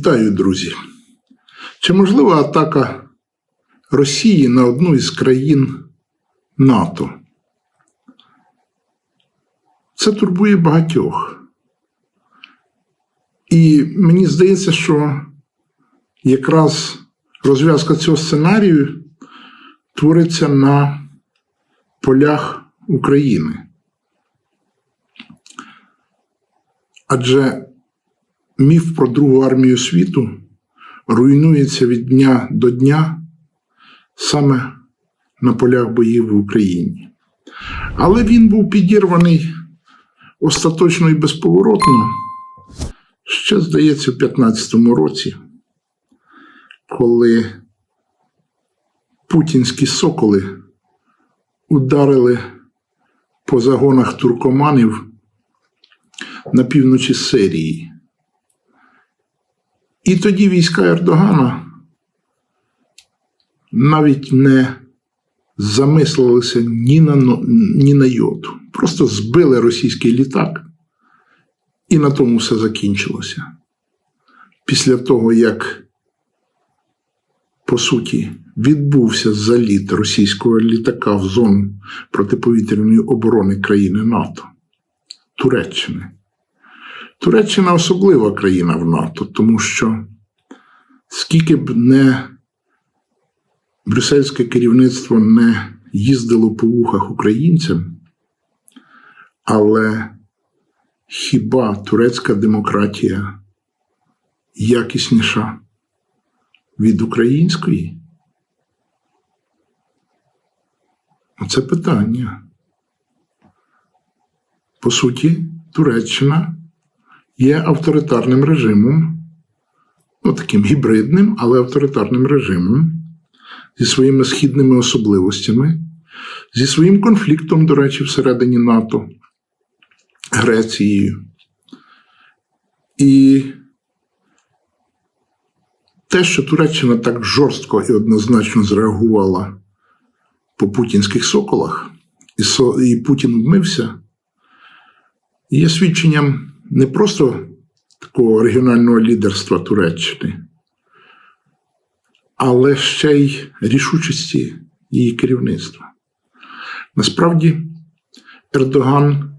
Вітаю, друзі. Чи можлива атака Росії на одну із країн НАТО? Це турбує багатьох. І мені здається, що якраз розв'язка цього сценарію твориться на полях України. Адже міф про Другу армію світу руйнується від дня до дня саме на полях боїв в Україні. Але він був підірваний остаточно і безповоротно ще, здається, в 2015 році, коли путінські соколи ударили по загонах туркоманів на півночі Сирії. І тоді війська Ердогана навіть не замислилися ні на, ні на йоту. Просто збили російський літак, і на тому все закінчилося. Після того, як, по суті, відбувся заліт російського літака в зону протиповітряної оборони країни НАТО, Туреччини. Туреччина особлива країна в НАТО, тому що скільки б не брюссельське керівництво не їздило по вухах українцям, але хіба турецька демократія якісніша від української? Це питання. По суті, Туреччина є авторитарним режимом, ну таким гібридним, але авторитарним режимом, зі своїми східними особливостями, зі своїм конфліктом, до речі, всередині НАТО, Грецією. І те, що Туреччина так жорстко і однозначно зреагувала по путінських соколах, і, Путін вмився, є свідченням не просто такого регіонального лідерства Туреччини, але ще й рішучості її керівництва. Насправді, Ердоган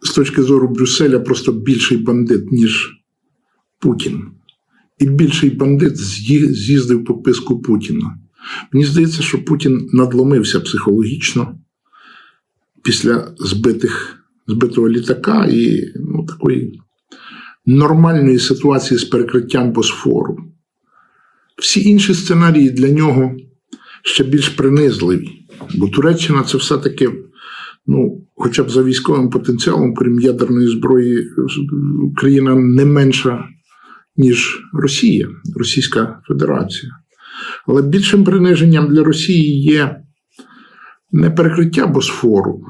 з точки зору Брюсселя просто більший бандит, ніж Путін. І більший бандит з'їздив по писку Путіна. Мені здається, що Путін надломився психологічно після збитих, збитого літака і ну, такої нормальної ситуації з перекриттям Босфору. Всі інші сценарії для нього ще більш принизливі, бо Туреччина це все-таки, ну, хоча б за військовим потенціалом, крім ядерної зброї, країна не менша, ніж Росія, Російська Федерація. Але більшим приниженням для Росії є не перекриття Босфору,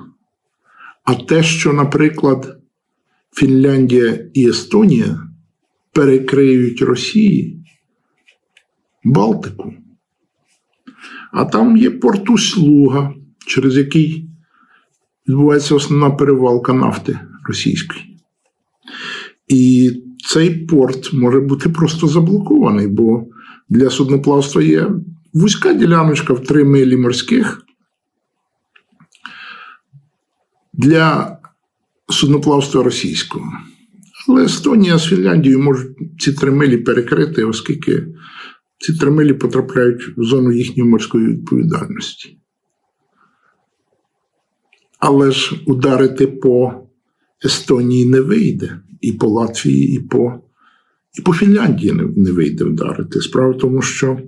а те, що, наприклад, Фінляндія і Естонія перекриють Росії Балтику. А там є порт Услуга, через який відбувається основна перевалка нафти російської. І цей порт може бути просто заблокований, бо для судноплавства є вузька діляночка в 3 милі морських. Для судноплавства російського. Але Естонія з Фінляндією можуть ці три милі перекрити, оскільки ці три милі потрапляють в зону їхньої морської відповідальності. Але ж ударити по Естонії не вийде, і по Латвії, і по, і по Фінляндії не, не вийде вдарити. Справа в тому, що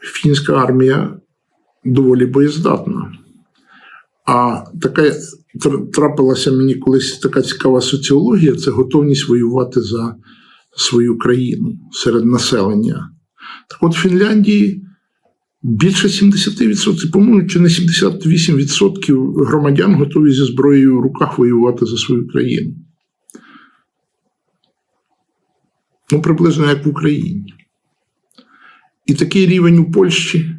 фінська армія доволі боєздатна. А така трапилася мені колись така цікава соціологія це готовність воювати за свою країну серед населення. Так от в Фінляндії більше 70%, по-моєму, чи не 78% громадян готові зі зброєю в руках воювати за свою країну. Ну, приблизно як в Україні. І такий рівень у Польщі,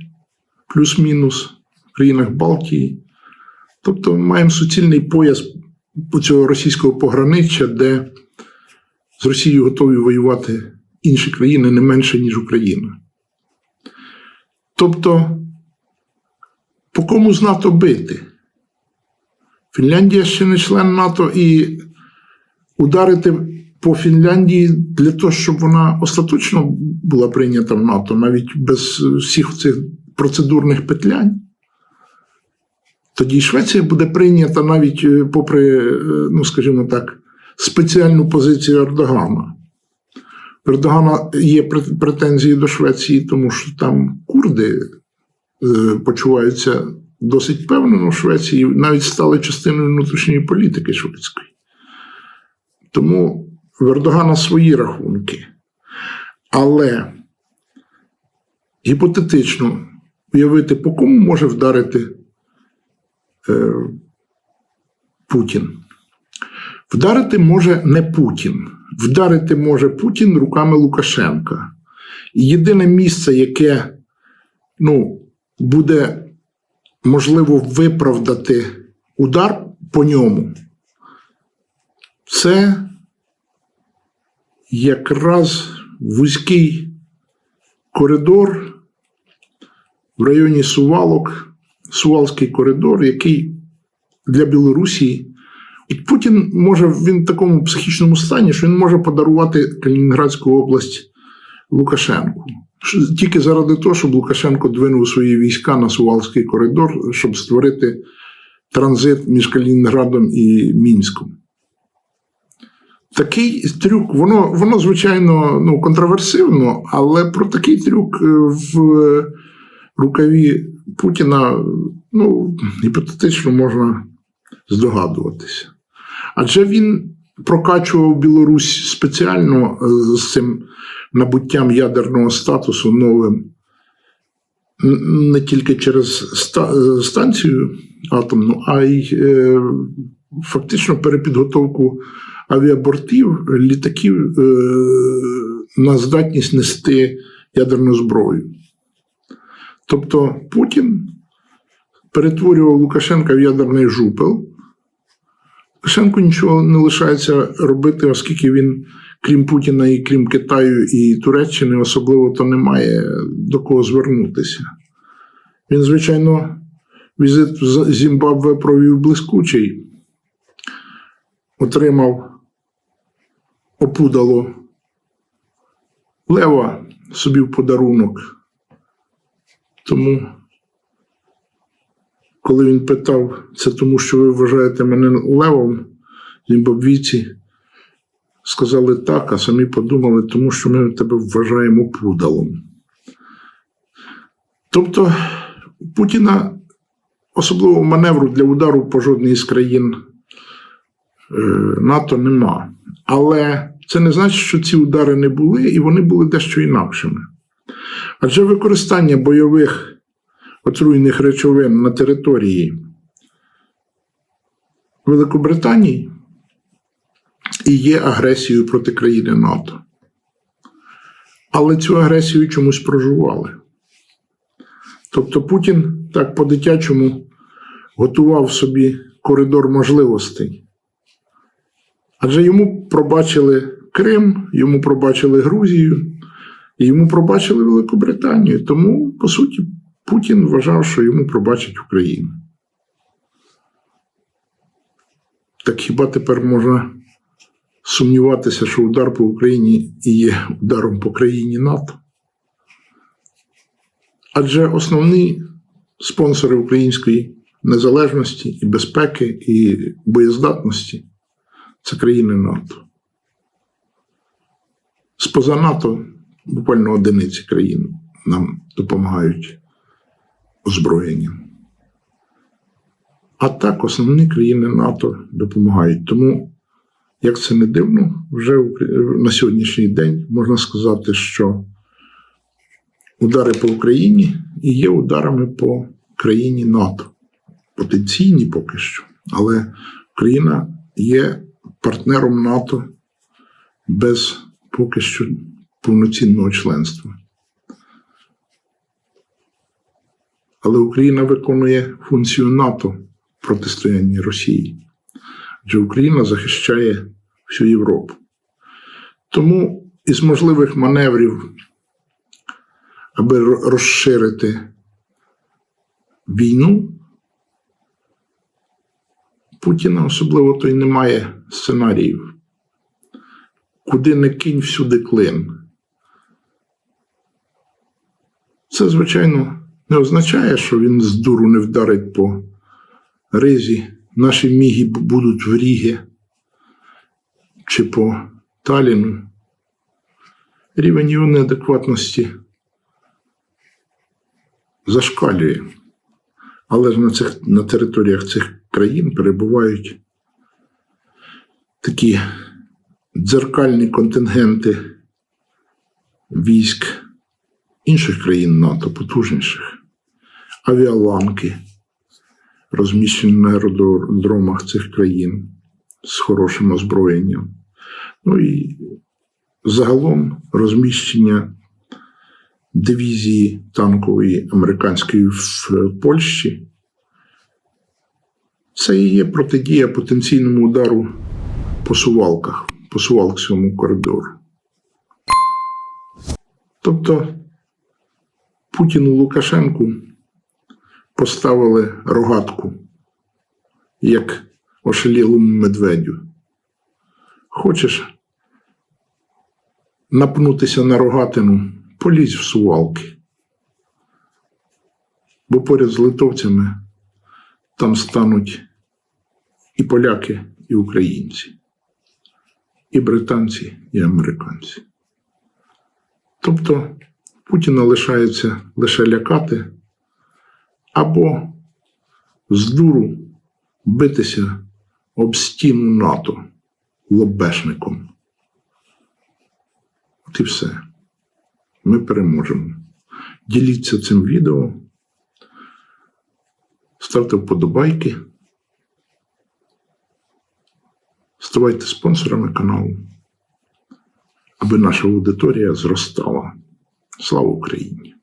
плюс-мінус, в країнах Балтії. Тобто ми маємо суцільний пояс цього російського пограниччя, де з Росією готові воювати інші країни не менше, ніж Україна. Тобто, по кому з НАТО бити? Фінляндія ще не член НАТО і ударити по Фінляндії для того, щоб вона остаточно була прийнята в НАТО, навіть без всіх цих процедурних петлянь. Тоді Швеція буде прийнята навіть е, попри, е, ну скажімо так, спеціальну позицію Ердогана. Ердогана є претензії до Швеції, тому що там курди е, почуваються досить певно в Швеції, навіть стали частиною внутрішньої політики шведської. Тому в Ердогана свої рахунки. Але гіпотетично уявити, по кому може вдарити Путін. Вдарити може не Путін. Вдарити може Путін руками Лукашенка. І єдине місце, яке ну, буде можливо виправдати удар по ньому, це якраз вузький коридор в районі Сувалок, Сувалський коридор, який для Білорусі. І Путін може він в такому психічному стані, що він може подарувати Калінінградську область Лукашенку. Тільки заради того, щоб Лукашенко двинув свої війська на Сувалський коридор, щоб створити транзит між Калінінградом і Мінськом. Такий трюк, воно, воно звичайно, ну, контроверсивно, але про такий трюк е, в рукаві Путіна ну, гіпотетично можна здогадуватися. Адже він прокачував Білорусь спеціально е, з цим набуттям ядерного статусу новим не тільки через е, станцію атомну, а й е, фактично перепідготовку авіабортів, літаків на здатність нести ядерну зброю. Тобто Путін перетворював Лукашенка в ядерний жупел. Лукашенку нічого не лишається робити, оскільки він, крім Путіна і крім Китаю і Туреччини, особливо то не має до кого звернутися. Він, звичайно, візит в Зімбабве провів блискучий, отримав опудало лева собі в подарунок. Тому коли він питав, це тому, що ви вважаєте мене левом, зімбабвійці сказали так, а самі подумали, тому що ми тебе вважаємо пудалом. Тобто Путіна особливого маневру для удару по жодній з країн е, НАТО нема. Але це не значить, що ці удари не були, і вони були дещо інакшими. Адже використання бойових отруйних речовин на території Великобританії і є агресією проти країни НАТО. Але цю агресію чомусь проживали. Тобто Путін так по-дитячому готував собі коридор можливостей. Адже йому пробачили Крим, йому пробачили Грузію, і йому пробачили Великобританію. Тому, по суті, Путін вважав, що йому пробачать Україну. Так хіба тепер можна сумніватися, що удар по Україні є ударом по країні НАТО? Адже основні спонсори української незалежності і безпеки і боєздатності це країни НАТО. Споза НАТО буквально одиниці країн нам допомагають озброєнням. А так основні країни НАТО допомагають. Тому, як це не дивно, вже на сьогоднішній день можна сказати, що удари по Україні і є ударами по країні НАТО. Потенційні поки що. Але Україна є партнером НАТО без поки що повноцінного членства. Але Україна виконує функцію НАТО в протистоянні Росії. Адже Україна захищає всю Європу. Тому із можливих маневрів, аби розширити війну, Путіна особливо то й немає сценаріїв. Куди не кинь всюди клин. Це, звичайно, не означає, що він з дуру не вдарить по ризі. Наші міги будуть в Рігі чи по Таліну. Рівень його неадекватності зашкалює. Але ж на, цих, на територіях цих країн перебувають такі дзеркальні контингенти військ інших країн НАТО, потужніших, авіаланки, розміщені на аеродромах цих країн з хорошим озброєнням. Ну і загалом розміщення дивізії танкової американської в Польщі. Це і є протидія потенційному удару по сувалках, по сувалкському коридору. Тобто Путіну Лукашенку поставили рогатку, як ошалілому медведю. Хочеш напнутися на рогатину, полізь в сувалки. Бо поряд з литовцями там стануть і поляки, і українці, і британці, і американці. Тобто Путіна лишається лише лякати або з дуру битися об стіну НАТО лобешником. От і все. Ми переможемо. Діліться цим відео, ставте вподобайки, ставайте спонсорами каналу, аби наша аудиторія зростала. Слава Україні!